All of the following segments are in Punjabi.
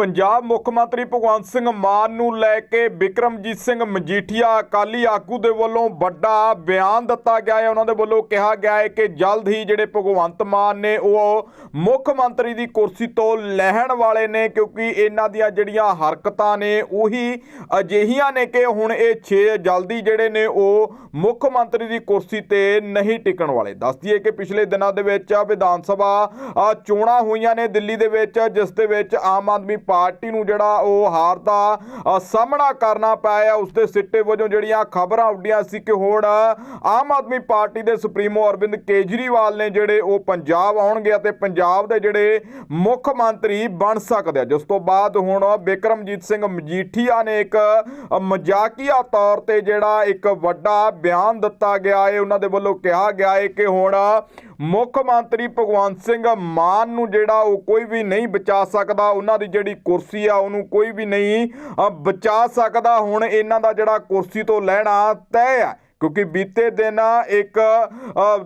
ਪੰਜਾਬ ਮੁੱਖ ਮੰਤਰੀ ਭਗਵੰਤ ਸਿੰਘ ਮਾਨ ਨੂੰ ਲੈ ਕੇ ਵਿਕਰਮਜੀਤ ਸਿੰਘ ਮਜੀਠੀਆ ਅਕਾਲੀ ਆਗੂ ਦੇ ਵੱਲੋਂ ਵੱਡਾ ਬਿਆਨ ਦਿੱਤਾ ਗਿਆ ਹੈ। ਉਹਨਾਂ ਦੇ ਵੱਲੋਂ ਕਿਹਾ ਗਿਆ ਹੈ ਕਿ ਜਲਦ ਹੀ ਜਿਹੜੇ ਭਗਵੰਤ ਮਾਨ ਨੇ, ਉਹ ਮੁੱਖ ਮੰਤਰੀ ਦੀ ਕੁਰਸੀ ਤੋਂ ਲੈਣ ਵਾਲੇ ਨੇ, ਕਿਉਂਕਿ ਇਹਨਾਂ ਦੀਆਂ ਜਿਹੜੀਆਂ ਹਰਕਤਾਂ ਨੇ, ਉਹੀ ਅਜਿਹੀਆਂ ਨੇ ਕਿ ਹੁਣ ਇਹ 6 ਜਲਦੀ ਜਿਹੜੇ ਨੇ, ਉਹ ਮੁੱਖ ਮੰਤਰੀ ਦੀ ਕੁਰਸੀ ਤੇ ਨਹੀਂ ਟਿਕਣ ਵਾਲੇ। ਦੱਸ ਦਈਏ ਕਿ ਪਿਛਲੇ ਦਿਨਾਂ ਦੇ ਵਿੱਚ ਵਿਧਾਨ ਸਭਾ ਚੋਣਾਂ ਹੋਈਆਂ ਨੇ ਦਿੱਲੀ ਦੇ ਵਿੱਚ, ਜਿਸ ਦੇ ਵਿੱਚ ਆਮ ਆਦਮੀ ਪਾਰਟੀ ਨੂੰ ਜਿਹੜਾ ਉਹ ਹਾਰ ਦਾ ਸਾਹਮਣਾ ਕਰਨਾ ਪਿਆ ਉਸ ਦੇ ਸਿੱਟੇ ਵਜੋਂ ਜਿਹੜੀਆਂ ਖਬਰਾਂ ਉੱਡੀਆਂ ਸੀ ਕਿ ਹੁਣ ਆਮ ਆਦਮੀ ਪਾਰਟੀ ਦੇ ਸੁਪਰੀਮੋ ਅਰਵਿੰਦ ਕੇਜਰੀਵਾਲ ਨੇ ਜਿਹੜੇ ਉਹ ਪੰਜਾਬ ਆਉਣਗੇ ਅਤੇ ਪੰਜਾਬ ਦੇ ਜਿਹੜੇ ਮੁੱਖ ਮੰਤਰੀ ਬਣ ਸਕਦੇ ਆ। ਜਿਸ ਤੋਂ ਬਾਅਦ ਹੁਣ ਬਿਕਰਮਜੀਤ ਸਿੰਘ ਮਜੀਠੀਆ ਨੇ ਇੱਕ ਮਜ਼ਾਕੀਆ ਤੌਰ ਤੇ ਜਿਹੜਾ ਇੱਕ ਵੱਡਾ ਬਿਆਨ ਦਿੱਤਾ ਗਿਆ ਹੈ। ਉਹਨਾਂ ਦੇ ਵੱਲੋਂ ਕਿਹਾ ਗਿਆ ਹੈ ਕਿ ਹੁਣ ਮੁੱਖ ਮੰਤਰੀ ਭਗਵੰਤ ਸਿੰਘ ਮਾਨ ਨੂੰ ਜਿਹੜਾ ਉਹ ਕੋਈ ਵੀ ਨਹੀਂ ਬਚਾ ਸਕਦਾ, ਉਹਨਾਂ ਦੀ ਜਿਹੜੀ ਕੁਰਸੀ ਆ, ਉਹਨੂੰ ਕੋਈ ਵੀ ਨਹੀਂ ਬਚਾ ਸਕਦਾ। ਹੁਣ ਇਹਨਾਂ ਦਾ ਜਿਹੜਾ ਕੁਰਸੀ ਤੋਂ ਲੈਣਾ ਤੈਅ ਹੈ ਕਿਉਂਕਿ ਬੀਤੇ ਦਿਨ ਇੱਕ ਅ,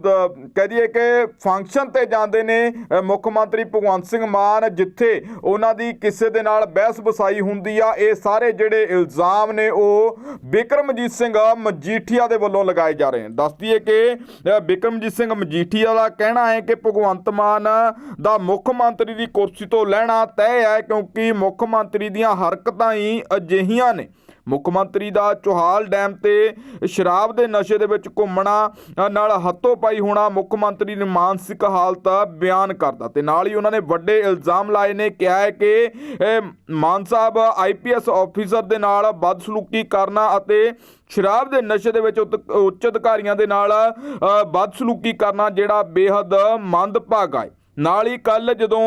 ਕਹਿ ਦਈਏ ਕਿ ਫੰਕਸ਼ਨ ਤੇ ਜਾਂਦੇ ਨੇ ਮੁੱਖ ਮੰਤਰੀ ਭਗਵੰਤ ਸਿੰਘ ਮਾਨ ਜਿੱਥੇ ਉਹਨਾਂ ਦੀ ਕਿਸੇ ਦੇ ਨਾਲ ਬਹਿਸ ਬਸਾਈ ਹੁੰਦੀ ਆ ਇਹ ਸਾਰੇ ਜਿਹੜੇ ਇਲਜ਼ਾਮ ਨੇ ਉਹ ਬਿਕਰਮਜੀਤ ਸਿੰਘ ਮਜੀਠੀਆ ਦੇ ਵੱਲੋਂ ਲਗਾਏ ਜਾ ਰਹੇ ਨੇ। ਦੱਸ ਦਈਏ ਕਿ ਅ, ਬਿਕਰਮਜੀਤ ਸਿੰਘ ਮਜੀਠੀਆ ਦਾ ਕਹਿਣਾ ਹੈ ਕਿ ਭਗਵੰਤ ਮਾਨ ਦਾ ਮੁੱਖ ਮੰਤਰੀ ਦੀ ਕੁਰਸੀ ਤੋਂ ਲੈਣਾ ਤੈਅ ਹੈ ਕਿਉਂਕਿ ਮੁੱਖ ਮੰਤਰੀ ਦੀਆਂ ਹਰਕਤਾਂ ਹੀ ਅਜਿਹੀਆਂ ਨੇ। ਮੁੱਖ ਮੰਤਰੀ ਦਾ ਚੋਹਾਲ ਡੈਮ ਤੇ ਸ਼ਰਾਬ ਦੇ ਨਸ਼ੇ ਦੇ ਵਿੱਚ ਘੁੰਮਣਾ ਨਾਲ ਹੱਥੋਂ ਪਾਈ ਹੋਣਾ ਮੁੱਖ ਮੰਤਰੀ ਦੀ ਮਾਨਸਿਕ ਹਾਲਤ ਬਿਆਨ ਕਰਦਾ ਤੇ ਨਾਲ ਹੀ ਉਹਨਾਂ ਨੇ ਵੱਡੇ ਇਲਜ਼ਾਮ ਲਾਏ ਨੇ ਕਿਹਾ ਹੈ ਕਿ ਮਾਨ ਸਾਹਿਬ ਆਈਪੀਐਸ ਆਫੀਸਰ ਦੇ ਨਾਲ ਬਦਸਲੂਕੀ ਕਰਨਾ ਅਤੇ ਸ਼ਰਾਬ ਦੇ ਨਸ਼ੇ ਦੇ ਵਿੱਚ ਉੱਤ- ਉੱਚ ਅਧਿਕਾਰੀਆਂ ਦੇ ਨਾਲ ਅ, ਬਦਸਲੂਕੀ ਕਰਨਾ ਜਿਹੜਾ ਬੇਹੱਦ ਮੰਦਭਾਗਾ ਹੈ। ਨਾਲ ਹੀ ਕੱਲ ਜਦੋਂ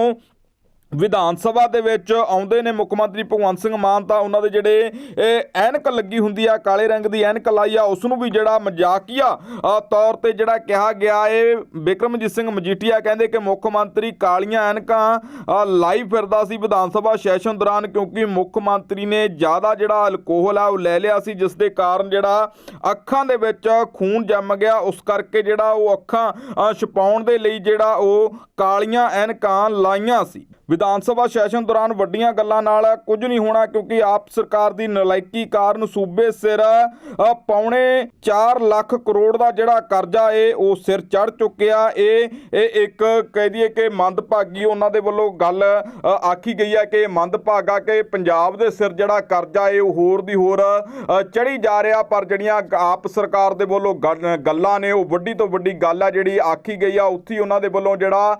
ਵਿਧਾਨ ਸਭਾ ਦੇ ਵਿੱਚ ਆਉਂਦੇ ਨੇ ਮੁੱਖ ਮੰਤਰੀ ਭਗਵੰਤ ਸਿੰਘ ਮਾਨ ਤਾਂ ਉਹਨਾਂ ਦੇ ਜਿਹੜੇ ਐਨਕ ਲੱਗੀ ਹੁੰਦੀ ਆ ਕਾਲੇ ਰੰਗ ਦੀ ਐਨਕ ਲਾਈ ਆ ਉਸ ਨੂੰ ਵੀ ਜਿਹੜਾ ਮਜ਼ਾਕੀਆ ਤੌਰ ਤੇ ਜਿਹੜਾ ਕਿਹਾ ਗਿਆ ਏ ਬਿਕਰਮਜੀਤ ਸਿੰਘ ਮਜੀਠੀਆ ਕਹਿੰਦੇ ਕਿ ਮੁੱਖ ਮੰਤਰੀ ਕਾਲੀਆਂ ਐਨਕਾਂ ਲਾਈ ਫਿਰਦਾ ਸੀ ਵਿਧਾਨ ਸਭਾ ਸੈਸ਼ਨ ਦੌਰਾਨ ਕਿਉਂਕਿ ਮੁੱਖ ਮੰਤਰੀ ਨੇ ਜ਼ਿਆਦਾ ਜਿਹੜਾ ਅਲਕੋਹਲ ਆ ਉਹ ਲੈ ਲਿਆ ਸੀ ਜਿਸ ਦੇ ਕਾਰਨ ਜਿਹੜਾ ਅੱਖਾਂ ਦੇ ਵਿੱਚ ਖੂਨ ਜੰਮ ਗਿਆ ਉਸ ਕਰਕੇ ਜਿਹੜਾ ਉਹ ਅੱਖਾਂ ਅ, ਛੁਪਾਉਣ ਦੇ ਲਈ ਜਿਹੜਾ ਉਹ ਕਾਲੀਆਂ ਐਨਕਾਂ ਲਾਈਆਂ ਸੀ। ਵਿਧਾਨ ਸਭਾ ਸੈਸ਼ਨ ਦੌਰਾਨ ਵੱਡੀਆਂ ਗੱਲਾਂ ਨਾਲ ਕੁਝ ਨਹੀਂ ਹੋਣਾ ਕਿਉਂਕਿ ਆਪ ਸਰਕਾਰ ਦੀ ਨਲਾਇਕੀ ਕਾਰਨ ਸੂਬੇ ਸਿਰ ਅ, ਪੌਣੇ 4 ਲੱਖ ਕਰੋੜ ਦਾ ਜਿਹੜਾ ਕਰਜ਼ਾ ਏ ਉਹ ਸਿਰ ਚੜ ਚੁੱਕਿਆ। ਇਹ ਇਹ ਇੱਕ ਕਹਿ ਦਈਏ ਕਿ ਮੰਦਭਾਗੀ ਉਹਨਾਂ ਦੇ ਵੱਲੋਂ ਗੱਲ ਆਖੀ ਗਈ ਹੈ ਕਿ ਮੰਦਭਾਗਾ ਕਿ ਪੰਜਾਬ ਦੇ ਸਿਰ ਜਿਹੜਾ ਕਰਜ਼ਾ ਏ ਉਹ ਹੋਰ ਦੀ ਹੋਰ ਚੜੀ ਜਾ ਰਿਹਾ। ਪਰ ਜਿਹੜੀਆਂ ਆਪ ਸਰਕਾਰ ਦੇ ਵੱਲੋਂ ਗੱਲ- ਗੱਲਾਂ ਨੇ ਉਹ ਵੱਡੀ ਤੋਂ ਵੱਡੀ ਗੱਲ ਆ ਜਿਹੜੀ ਆਖੀ ਗਈ ਆ। ਉੱਥੇ ਉਹਨਾਂ ਦੇ ਵੱਲੋਂ ਜਿਹੜਾ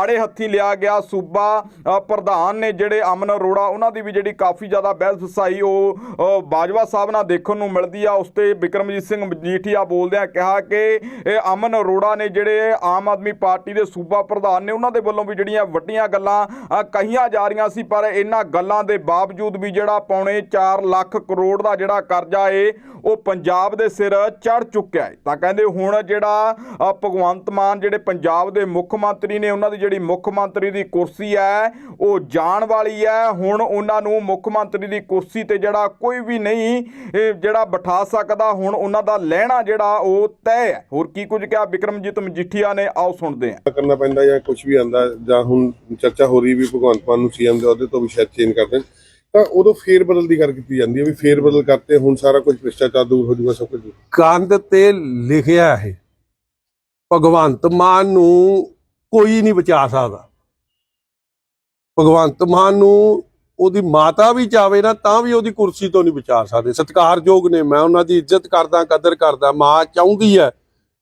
ਆੜੇ ਹੱਥੀ ਲਿਆ ਗਿਆ ਸੂਬਾ ਪ੍ਰਧਾਨ ਨੇ ਜਿਹੜੇ ਅਮਨ ਅਰੋੜਾ, ਉਹਨਾਂ ਦੀ ਵੀ ਜਿਹੜੀ ਕਾਫੀ ਜ਼ਿਆਦਾ ਬਹਿਸ ਵਸਾਈ ਉਹ ਬਾਜਵਾ ਸਾਹਿਬ ਨਾਲ ਦੇਖਣ ਨੂੰ ਮਿਲਦੀ ਆ। ਉਸ ਤੇ ਬਿਕਰਮਜੀਤ ਸਿੰਘ ਮਜੀਠੀਆ ਬੋਲਦਿਆਂ ਕਿਹਾ ਕਿ, ਇਹ ਅਮਨ ਅਰੋੜਾ ਨੇ ਜਿਹੜੇ ਆਮ ਆਦਮੀ ਪਾਰਟੀ ਦੇ ਸੂਬਾ ਪ੍ਰਧਾਨ ਨੇ, ਉਹਨਾਂ ਦੇ ਵੱਲੋਂ ਵੀ ਜਿਹੜੀਆਂ ਵੱਡੀਆਂ ਗੱਲਾਂ ਕਹੀਆਂ ਜਾ ਰਹੀਆਂ ਸੀ, ਪਰ ਇਹਨਾਂ ਗੱਲਾਂ ਦੇ ਬਾਵਜੂਦ ਵੀ ਜਿਹੜਾ ਪੌਣੇ 4 ਲੱਖ ਕਰੋੜ ਦਾ ਜਿਹੜਾ ਕਰਜ਼ਾ ਏ, ਉਹ ਪੰਜਾਬ ਦੇ ਸਿਰ ਚੜ ਚੁੱਕਿਆ ਹੈ ਤਾਂ ਕਹਿੰਦੇ ਹੁਣ ਜਿਹੜਾ ਭਗਵੰਤ ਮਾਨ ਜਿਹੜੇ ਪੰਜਾਬ ਦੇ ਮੁੱਖ ਮੰਤਰੀ ਨੇ, ਉਹਨਾਂ ਦੀ ਜਿਹੜੀ ਮੁੱਖ ਮੰਤਰੀ ਦੀ ਕੁਰਸੀ ਹੈ ਉਹ ਜਾਣ ਵਾਲੀ ਹੈ। ਹੁਣ ਉਹਨਾਂ ਨੂੰ ਮੁੱਖ ਮੰਤਰੀ ਦੀ ਕੁਰਸੀ ਤੇ ਜਿਹੜਾ ਕੋਈ ਵੀ ਨਹੀਂ ਜਿਹੜਾ ਬਿਠਾ ਸਕਦਾ ਹੁਣ ਉਹਨਾਂ ਦਾ ਲੈਣਾ ਜਿਹੜਾ ਉਹ ਤੈਅ ਹੈ। ਹੋਰ ਕੀ ਕੁਝ ਕਿਹਾ? ਬਿਕਰਮਜੀਤ ਮਜੀਠੀਆ ਨੇ ਆਓ ਸੁਣਦੇ ਹਾਂ। ਕਰਨਾ ਪੈਂਦਾ ਜਾਂ ਕੁਝ ਵੀ ਆਂਦਾ ਜਾਂ ਹੁਣ ਚਰਚਾ ਹੋ ਰਹੀ ਵੀ ਭਗਵੰਤ ਮਾਨ ਨੂੰ ਸੀਐਮ ਦੇ ਅਹੁਦੇ ਤੋਂ ਵੀ ਸ਼ਾਇਦ ਚੇਂਜ ਕਰ ਦੇਣ ਤਾਂ ਉਦੋਂ ਫੇਰ ਬਦਲ ਦੀ ਗੱਲ ਕੀਤੀ ਜਾਂਦੀ ਹੈ ਵੀ ਫੇਰ ਬਦਲ ਕਰਤੇ ਹੁਣ ਸਾਰਾ ਕੁਝ ਭ੍ਰਿਸ਼ਟਾਚਾਰ ਦੂਰ ਹੋ ਜਾਊਗਾ ਸਭ ਕੁਝ ਕੰਧ ਤੇ ਲਿਖਿਆ ਹੈ ਭਗਵੰਤ ਮਾਨ ਨੂੰ ਕੋਈ ਨਹੀਂ ਬਚਾ ਸਕਦਾ। ਭਗਵੰਤ ਮਾਨ ਨੂੰ ਉਹਦੀ ਮਾਤਾ ਵੀ ਚਾਵੇ ਨਾ, ਤਾਂ ਵੀ ਉਹਦੀ ਕੁਰਸੀ ਤੋਂ ਨਹੀਂ ਬਚਾ ਸਕਦੇ। ਸਤਿਕਾਰਯੋਗ ਨੇ, ਮੈਂ ਉਹਨਾਂ ਦੀ ਇੱਜ਼ਤ ਕਰਦਾ, ਕਦਰ ਕਰਦਾ, ਮਾਂ ਚਾਹੁੰਦੀ ਹੈ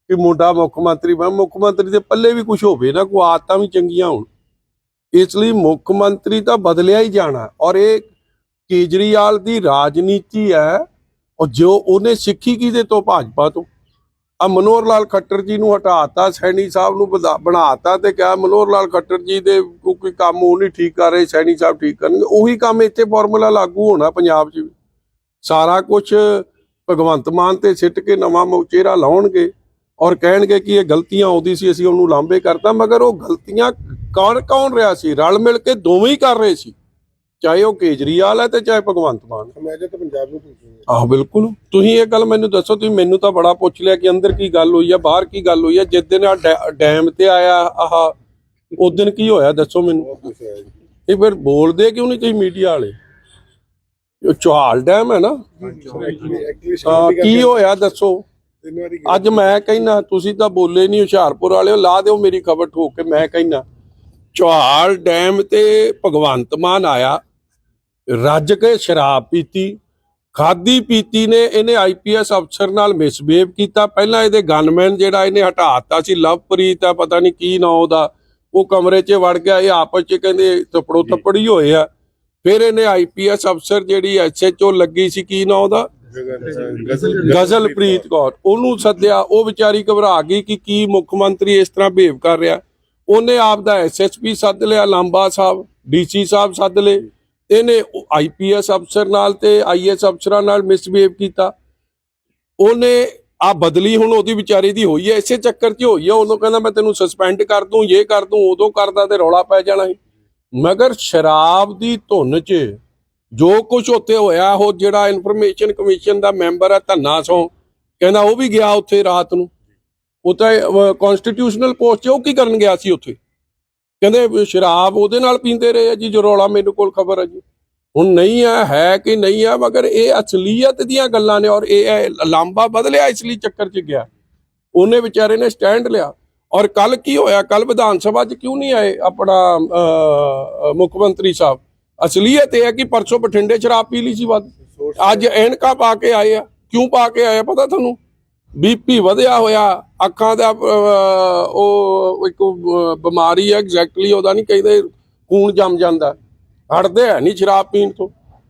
ਕਿ ਮੁੰਡਾ ਮੁੱਖ ਮੰਤਰੀ ਬਣ। ਮੁੱਖ ਮੰਤਰੀ ਦੇ ਪੱਲੇ ਵੀ ਕੁਝ ਹੋਵੇ ਨਾ, ਕੋਈ ਆਦਤਾਂ ਵੀ ਚੰਗੀਆਂ ਹੋਣ। ਇਸ ਲਈ ਮੁੱਖ ਮੰਤਰੀ ਤਾਂ ਬਦਲਿਆ ਹੀ ਜਾਣਾ। ਔਰ ਇਹ ਕੇਜਰੀਵਾਲ ਦੀ ਰਾਜਨੀਤੀ ਹੈ, ਔਰ ਜੋ ਉਹਨੇ ਸਿੱਖੀ ਕਿਹਦੇ ਤੋਂ? ਭਾਜਪਾ ਤੋਂ। ਆ ਮਨੋਹਰ ਲਾਲ ਖੱਟਰ ਜੀ ਨੂੰ ਹਟਾਤਾ, ਸੈਣੀ ਸਾਹਿਬ ਨੂੰ ਵਧਾ- ਬਣਾਤਾ ਤੇ ਕਿਹਾ ਮਨੋਹਰ ਲਾਲ ਖੱਟਰ ਜੀ ਦੇ ਕੋਈ ਕੰਮ ਉਹ ਨਹੀਂ ਠੀਕ ਕਰ ਰਹੇ, ਸੈਣੀ ਸਾਹਿਬ ਠੀਕ ਕਰਨਗੇ। ਉਹੀ ਕੰਮ ਇੱਥੇ ਫਾਰਮੂਲਾ ਲਾਗੂ ਹੋਣਾ ਪੰਜਾਬ 'ਚ ਵੀ। ਸਾਰਾ ਕੁਝ ਭਗਵੰਤ ਮਾਨ ਤੇ ਸਿੱਟ ਕੇ ਨਵਾਂ ਮੋ- ਚਿਹਰਾ ਲਾਉਣਗੇ ਔਰ ਕਹਿਣਗੇ ਕਿ ਇਹ ਗਲਤੀਆਂ ਆਉਂਦੀ ਸੀ, ਅਸੀਂ ਉਹਨੂੰ ਲਾਂਬੇ ਕਰਤਾ, ਮਗਰ ਉਹ ਗਲਤੀਆਂ ਕੌਣ ਕੌਣ ਰਿਹਾ ਸੀ? ਰਲ ਮਿਲ ਕੇ ਦੋਵੇਂ ਹੀ ਕਰ ਰਹੇ ਸੀ। ਚਾਹੇ ਉਹ ਕੇਜਰੀਵਾਲ ਹੈ ਤੇ ਚਾਹੇ ਭਗਵੰਤ ਮਾਨ ਮੈਂ ਜੇ ਤਾਂ ਪੰਜਾਬ ਨੂੰ ਪੁੱਛੂੰਗਾ। ਆਹ ਬਿਲਕੁਲ। ਤੁਸੀਂ ਇਹ ਗੱਲ ਮੈਨੂੰ ਦੱਸੋ ਤੁਸੀਂ ਮੈਨੂੰ ਤਾਂ ਬੜਾ ਪੁੱਛ ਲਿਆ ਕਿ ਅੰਦਰ ਕੀ ਗੱਲ ਹੋਈ ਆ ਬਾਹਰ ਕੀ ਗੱਲ ਹੋਈ ਆ। ਜਿਸ ਦਿਨ ਆ ਡੈਮ ਤੇ ਆਇਆ ਆਹ ਉਸ ਦਿਨ ਕੀ ਹੋਇਆ ਦੱਸੋ ਮੈਨੂੰ। ਇਹ ਫਿਰ ਬੋਲਦੇ ਕਿਉਂ ਨਹੀਂ ਤੁਸੀਂ ਮੀਡੀਆ ਵਾਲੇ? ਉਹ ਚੌਹਾਲ ਡੈਮ ਹੈ ਨਾ? ਹਾਂ, ਕੀ ਹੋਇਆ ਦੱਸੋ। ਅੱਜ ਮੈਂ ਕਹਿਣਾ ਤੁਸੀਂ ਤਾਂ ਬੋਲੇ ਨਹੀਂ ਹੁਸ਼ਿਆਰਪੁਰ ਵਾਲਿਓ ਲਾ ਦਿਓ ਮੇਰੀ ਖਬਰ ਠੋਕ ਕੇ ਮੈਂ ਕਹਿਣਾ ਚੌਹਾਲ ਡੈਮ ਤੇ ਭਗਵੰਤ ਮਾਨ ਆਇਆ। ਰੱਜ ਕੇ ਸ਼ਰਾਬ ਪੀਤੀ ਖਾਦੀ ਪੀਤੀ ਨੇ ਇਹਨੇ ਆਈਪੀਐਸ ਅਫਸਰ ਨਾਲ ਮਿਸਬੀਹੇਵ ਕੀਤਾ। ਪਹਿਲਾਂ ਇਹਦੇ ਗਨਮੈਨ ਜਿਹੜਾ ਇਹਨੇ ਹਟਾਤਾ ਸੀ ਲਵਪ੍ਰੀਤ ਆ ਪਤਾ ਨਹੀਂ ਕੀ ਨਾਂ ਉਹਦਾ। ਉਹ ਕਮਰੇ 'ਚ ਵੜ ਗਿਆ ਇਹ ਆਪਸ 'ਚ ਕਹਿੰਦੇ ਤਪੜੋ ਤਪੜੀ ਹੋਏ ਆ। ਫਿਰ ਇਹਨੇ ਆਈਪੀਐਸ ਅਫਸਰ ਜਿਹੜੀ ਐਸਐਚਓ ਲੱਗੀ ਸੀ ਕੀ ਨਾਂ ਉਹਦਾ? ਗਜ਼ਲਪ੍ਰੀਤ ਕੌਰ। ਉਹਨੂੰ ਸੱਦਿਆ ਉਹ ਵਿਚਾਰੀ ਘਬਰਾ ਗਈ ਕਿ ਕੀ ਮੁੱਖ ਮੰਤਰੀ ਇਸ ਤਰ੍ਹਾਂ ਬਿਹੇਵ ਕਰ ਰਿਹਾ। ਉਹਨੇ ਆਪ ਦਾ ਐਸਐਸਪੀ ਸੱਦ ਲਿਆ ਲਾਂਬਾ ਸਾਹਿਬ ਡੀਸੀ ਸਾਹਿਬ ਸੱਦ ਲਏ। ਇਹਨੇ ਆਈਪੀਐਸ ਅਫਸਰ ਨਾਲ ਤੇ ਆਈਐਸ ਅਫਸਰਾਂ ਨਾਲ ਮਿਸਬਿਹੇਵ ਕੀਤਾ। ਉਹਨੇ ਆ ਬਦਲੀ ਹੁਣ ਉਹਦੀ ਵਿਚਾਰੀ ਦੀ ਹੋਈ ਹੈ, ਇਸੇ ਚੱਕਰ 'ਚ ਹੋਈ ਹੈ। ਉਦੋਂ ਕਹਿੰਦਾ, ਮੈਂ ਤੈਨੂੰ ਸਸਪੈਂਡ ਕਰ ਦੂੰ ਇਹ ਕਰ ਦੂੰ, ਉਦੋਂ ਕਰਦਾ ਤੇ ਰੌਲਾ ਪੈ ਜਾਣਾ ਸੀ। ਮਗਰ ਸ਼ਰਾਬ ਦੀ ਧੁੰਨ 'ਚ ਜੋ ਕੁਝ ਉੱਥੇ ਹੋਇਆ, ਉਹ ਜਿਹੜਾ ਇਨਫੋਰਮੇਸ਼ਨ ਕਮਿਸ਼ਨ ਦਾ ਮੈਂਬਰ ਹੈ ਧੰਨਾ ਸੋਂ, ਕਹਿੰਦਾ ਉਹ ਵੀ ਗਿਆ ਉੱਥੇ ਰਾਤ ਨੂੰ। ਉਹ ਤਾਂ ਕਨਸਟੀਟਿਊਸ਼ਨਲ ਪੋਸਟ 'ਚ ਉਹ ਕੀ ਕਰਨ ਗਿਆ ਸੀ ਉੱਥੇ? ਕਹਿੰਦੇ ਸ਼ਰਾਬ ਉਹਦੇ ਨਾਲ ਪੀਂਦੇ ਰਹੇ ਆ ਜੀ ਜੋ ਰੌਲਾ ਮੇਰੇ ਕੋਲ ਖਬਰ ਹੈ ਜੀ। ਹੁਣ ਨਹੀਂ ਆ ਹੈ ਕਿ ਨਹੀਂ ਆ ਮਗਰ ਇਹ ਅਸਲੀਅਤ ਦੀਆਂ ਗੱਲਾਂ ਨੇ ਔਰ ਇਹ ਲਾਂਬਾ ਬਦਲਿਆ ਇਸ ਲਈ ਚੱਕਰ 'ਚ ਗਿਆ। ਉਹਨੇ ਵਿਚਾਰੇ ਨੇ ਸਟੈਂਡ ਲਿਆ। ਔਰ ਕੱਲ ਕੀ ਹੋਇਆ? ਕੱਲ ਵਿਧਾਨ ਸਭਾ 'ਚ ਕਿਉਂ ਨਹੀਂ ਆਏ ਆਪਣਾ ਮੁੱਖ ਮੰਤਰੀ ਸਾਹਿਬ? ਅਸਲੀਅਤ ਇਹ ਹੈ ਕਿ ਪਰਸੋਂ ਬਠਿੰਡੇ ਸ਼ਰਾਬ ਪੀ ਲਈ ਸੀ ਵੱਧ। ਅੱਜ ਐਨਕਾ ਪਾ ਕੇ ਆਏ ਆ। ਕਿਉਂ ਪਾ ਕੇ ਆਏ ਆ? ਪਤਾ ਤੁਹਾਨੂੰ? ਬੀਪੀ ਵਧਿਆ ਹੋਇਆ, ਅੱਖਾਂ ਦਾ ਉਹ ਇੱਕ ਬਿਮਾਰੀ ਹੈ ਐਗਜ਼ੈਕਟਲੀ ਉਹਦਾ ਨਹੀਂ ਕਹਿੰਦੇ, ਖੂਨ ਜੰਮ ਜਾਂਦਾ। ਹਟਦੇ ਹੈ ਨਹੀਂ ਸ਼ਰਾਬ ਪੀਣ ਤੋਂ।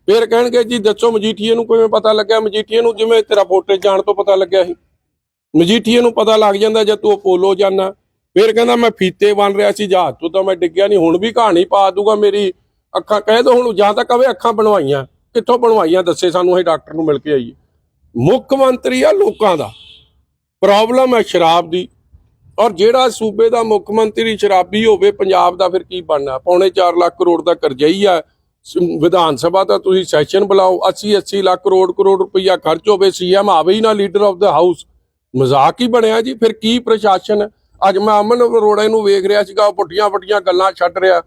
ਫਿਰ ਕਹਿਣਗੇ ਜੀ, ਦੱਸੋ ਮਜੀਠੀਏ ਨੂੰ ਕਿਵੇਂ ਪਤਾ ਲੱਗਿਆ? ਮਜੀਠੀਏ ਨੂੰ ਜਿਵੇਂ ਤੇਰਾ ਵੋਟੇ ਜਾਣ ਤੋਂ ਪਤਾ ਲੱਗਿਆ ਸੀ। ਮਜੀਠੀਏ ਨੂੰ ਪਤਾ ਲੱਗ ਜਾਂਦਾ ਜਦ ਤੂੰ ਅਪੋਲੋ ਜਾਣਾ ਫਿਰ ਕਹਿੰਦਾ, ਮੈਂ ਫੀਤੇ ਬਣ ਰਿਹਾ ਸੀ, ਜਹਾਜ਼ ਤੋਂ ਤਾਂ ਮੈਂ ਡਿੱਗਿਆ ਨਹੀਂ ਹੁਣ ਵੀ ਕਹਾਣੀ ਪਾ ਦੂਗਾ ਮੇਰੀ ਅੱਖਾਂ। ਕਹਿ ਦੋ ਹੁਣ, ਜਾਂ ਤਾਂ ਕਵੇ ਅੱਖਾਂ ਬਣਵਾਈਆਂ। ਕਿੱਥੋਂ ਬਣਵਾਈਆਂ? ਦੱਸੇ ਸਾਨੂੰ ਅਸੀਂ ਡਾਕਟਰ ਨੂੰ ਮਿਲ ਕੇ ਆਈਏ। ਮੁੱਖ ਮੰਤਰੀ ਆ ਲੋਕਾਂ ਦਾ। ਪ੍ਰੋਬਲਮ ਹੈ ਸ਼ਰਾਬ ਦੀ। ਔਰ ਜਿਹੜਾ ਸੂਬੇ ਦਾ ਮੁੱਖ ਮੰਤਰੀ ਸ਼ਰਾਬੀ ਹੋਵੇ, ਪੰਜਾਬ ਦਾ ਫਿਰ ਕੀ ਬਣਨਾ? ਪੌਣੇ 4 ਲੱਖ ਕਰੋੜ ਦਾ ਕਰਜ਼ਈ ਆ। ਵਿਧਾਨ ਸਭਾ ਦਾ ਤੁਸੀਂ ਸੈਸ਼ਨ ਬੁਲਾਓ 80 80 ਲੱਖ ਕਰੋੜ ਕਰੋੜ ਰੁਪਈਆ ਖਰਚ ਹੋਵੇ ਸੀਐਮ ਆਵੇ ਹੀ ਨਾ ਲੀਡਰ ਆਫ ਦਾ ਹਾਊਸ ਮਜ਼ਾਕ ਹੀ ਬਣਿਆ ਜੀ, ਫਿਰ ਕੀ ਪ੍ਰਸ਼ਾਸਨ? ਅੱਜ ਮੈਂ ਅਮਨ ਅਰੋੜਾ ਨੂੰ ਵੇਖ ਰਿਹਾ ਸੀਗਾ, ਉਹ ਪੁੱਠੀਆਂ ਪੁੱਠੀਆਂ ਗੱਲਾਂ ਛੱਡ ਰਿਹਾ।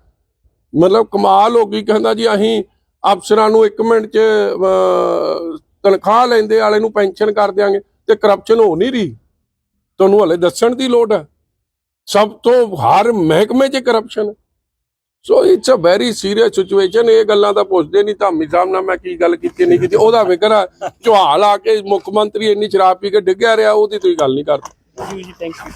ਮਤਲਬ ਕਮਾਲ ਹੋ ਗਈ, ਕਹਿੰਦਾ ਜੀ, ਅਸੀਂ ਅਫਸਰਾਂ ਨੂੰ 1 ਮਿੰਟ 'ਚ ਤਨਖਾਹ ਲੈਂਦੇ, ਵਾਲੇ ਨੂੰ ਪੈਨਸ਼ਨ ਕਰ ਦਿਆਂਗੇ, ਤੇ ਕਰਪਸ਼ਨ ਹੋ ਨਹੀਂ ਰਹੀ। ਤੁਹਾਨੂੰ ਹਲੇ ਦੱਸਣ ਦੀ ਲੋੜ ਹੈ। ਸਭ ਤੋਂ ਹਰ ਮਹਿਕਮੇ 'ਚ corruption so it's a very serious situation ਇਹ ਗੱਲਾਂ ਤਾਂ ਪੁੱਛਦੇ ਨਹੀਂ। ਧਾਮੀ ਸਾਹਿਬ ਨਾਲ ਮੈਂ ਕੀ ਗੱਲ ਕੀਤੀ, ਨਹੀਂ ਕੀਤੀ। ਉਹਦਾ ਫਿਕਰ ਆ। ਝਵਾਲ ਆ ਕੇ ਮੁੱਖ ਮੰਤਰੀ ਇੰਨੀ ਸ਼ਰਾਬ ਪੀ ਕੇ ਡਿੱਗਿਆ ਰਿਹਾ, ਉਹਦੀ ਤੁਸੀਂ ਗੱਲ ਨਹੀਂ ਕਰਦੇ ਜੀ ਜੀ ਥੈਂਕ ਯੂ